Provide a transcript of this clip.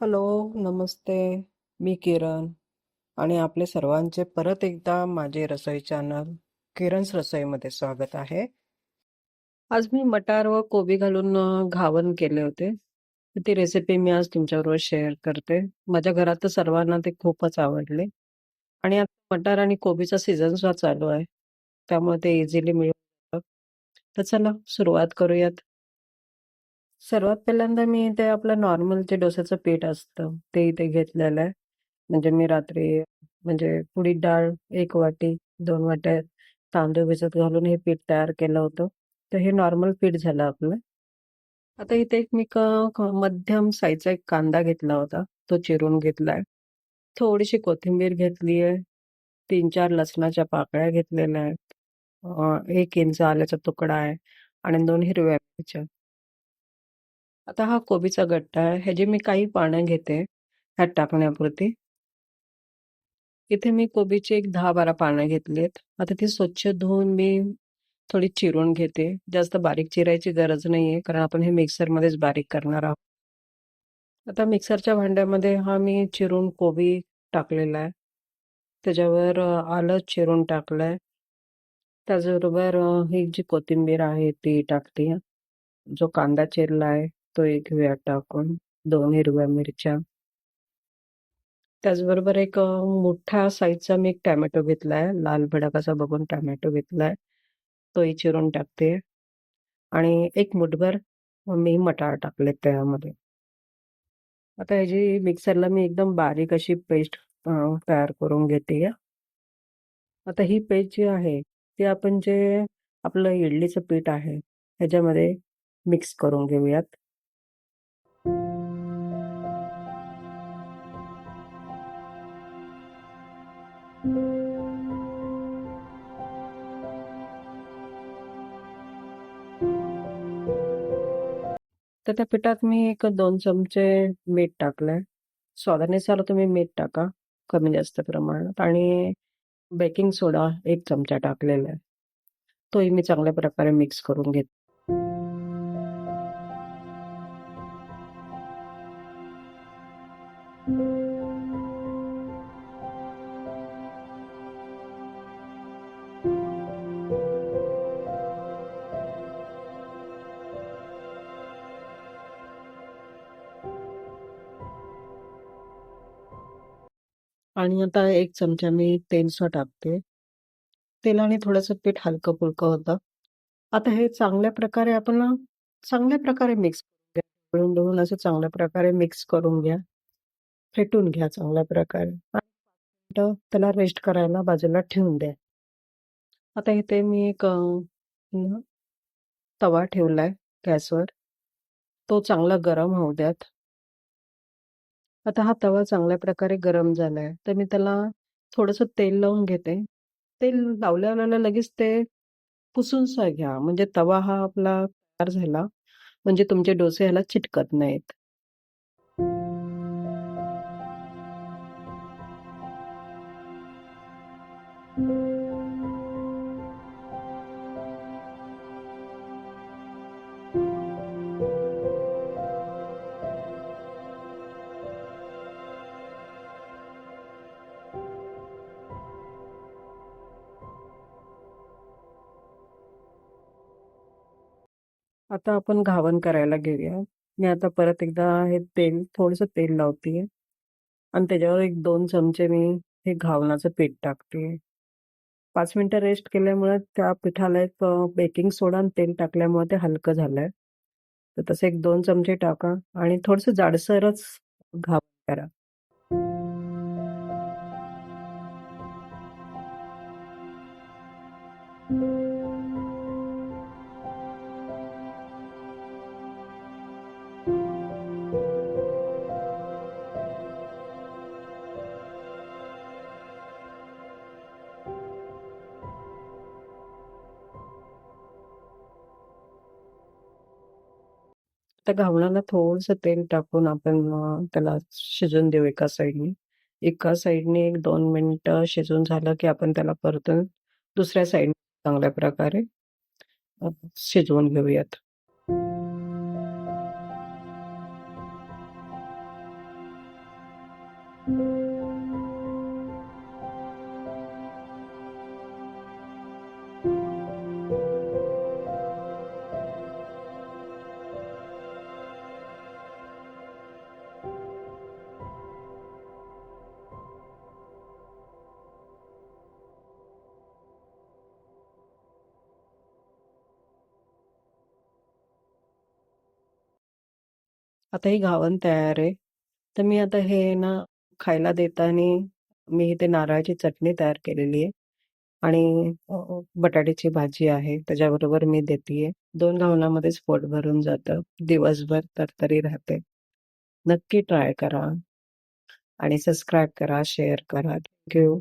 Hello, नमस्ते. मी किरण आणि आपले सर्वांचे परत एकदा माझे रसोई चॅनल किरण's रसोईमध्ये स्वागत आहे. आज मी मटार व कोबी घालून घावन केले होते. ती रेसिपी मी आज तुमच्याबरोबर शेअर करते. माझ्या घरात तर सर्वांना ते खूपच आवडले आणि आता मटार आणि कोबीचा सीझन सुद्धा चालू आहे. त्यामुळे ते इझिली मिळू तर चला सुरुवात करूयात. सर्वात पहिल्यांदा मी ते आपलं नॉर्मल जे डोस्याचं पीठ असतं ते इथे घेतलेलं आहे. म्हणजे मी रात्री म्हणजे उडीद डाळ 1 वाटी, 2 वाट्या तांदूळ भिजत घालून हे पीठ तयार केलं होतं. तर हे नॉर्मल पीठ झालं आपलं. आता इथे एक मी क क मध्यम साईजचा एक कांदा घेतला होता. तो चिरून घेतलाय. थोडीशी कोथिंबीर घेतली आहे. 3-4 लसणाच्या पाकळ्या घेतलेल्या आहेत. अ, 1 इंच आल्याचा तुकडा आहे आणि 2 हिरव्या मिरच्या. आता हा कोबीचा गट्टा आहे. ह्याची मी काही पानं घेते ह्यात टाकण्यापुरती. इथे मी कोबीची एक दहा बारा पानं घेतलीत. आता ती स्वच्छ धुवून मी थोडी चिरून घेते. जास्त बारीक चिरायची गरज नाही आहे कारण आपण हे मिक्सरमध्येच बारीक करणार आहोत. आता मिक्सरच्या भांड्यामध्ये हा मी चिरून कोबी टाकलेला आहे. त्याच्यावर आलं चिरून टाकलंय. त्याचबरोबर ही जी कोथिंबीर आहे ती टाकते. जो कांदा चिरला आहे तो एक वेळ टाकून. 2 हिरव्या मिरच्या. त्याचबरोबर एक अ, मोठ्या साईजचा मी एक टोमॅटो घेतलाय. लाल भडक असा बघून टोमॅटो घेतलाय. तोही चिरून टाकते आणि एक मुठभर मी मटार टाकलेत त्यामध्ये. आता ह्याची मिक्सरला मी एकदम बारीक अशी पेस्ट अ, तयार करून घेतेय. आता ही पेस्ट जी आहे ती आपण जे आपलं इडलीचं पीठ आहे ह्याच्यामध्ये मिक्स करून घेऊयात. तर त्या पिठात मी एक दोन चमचे मीठ टाकलंय. स्वादानुसार तुम्ही मीठ टाका. कमी जास्त प्रमाणात आणि बेकिंग सोडा एक चमचा टाकलेला आहे. तोही मी चांगल्या प्रकारे मिक्स करून घेते. आणि आता एक चमचा मी तेल टाकते. तेलाने थोडंसं पीठ हलकं-फुलकं होतं. आता हे चांगल्या प्रकारे आपण चांगल्या प्रकारे मिक्स करून घ्या. असं चांगल्या प्रकारे मिक्स करून घ्या. फेटून घ्या चांगल्या प्रकारे आणि त्याला रेस्ट करायला बाजूला ठेवून द्या. आता इथे मी एक तवा ठेवला आहे गॅसवर. तो चांगला गरम होऊ द्यात. आता हा तवा चांगल्या प्रकारे गरम झालाय. तर मी त्याला थोडंसं तेल लावून घेते. तेल लावल्या-लावल्या लगेच ते पुसून घ्या. म्हणजे तवा हा आपला तयार झाला म्हणजे तुमचे डोसे ह्याला चिटकत नाहीत. आता आपण घावन करायला घेऊया. मी आता परत एकदा हे तेल थोडंसं तेल लावते आणि त्याच्यावर एक दोन चमचे मी हे घावनाचं पीठ टाकते पाच मिनिटं रेस्ट केल्यामुळे त्या पिठाला एक बेकिंग सोडा आणि तेल टाकल्यामुळे ते हलकं झालंय. तर तसे एक दोन चमचे टाका आणि थोडंसं जाडसरच घावन करा. त्या घावणाला थोडंसं तेल टाकून आपण त्याला शिजून देऊ एका साइडनी. एका साईडने एक दोन मिनिट शिजून झालं की आपण त्याला परतून दुसऱ्या साईडने चांगल्या प्रकारे शिजवून घेऊयात. आता ही घावन तयार आहे. तर मी आता हे ना खायला देताना मी इथे नारळाची चटणी तयार केलेली आहे आणि बटाट्याची भाजी आहे त्याच्याबरोबर मी देते दोन घावनामध्येच पोट भरून जातं. दिवसभर तरतरी राहते. नक्की ट्राय करा आणि सबस्क्राईब करा, शेअर करा. थँक्यू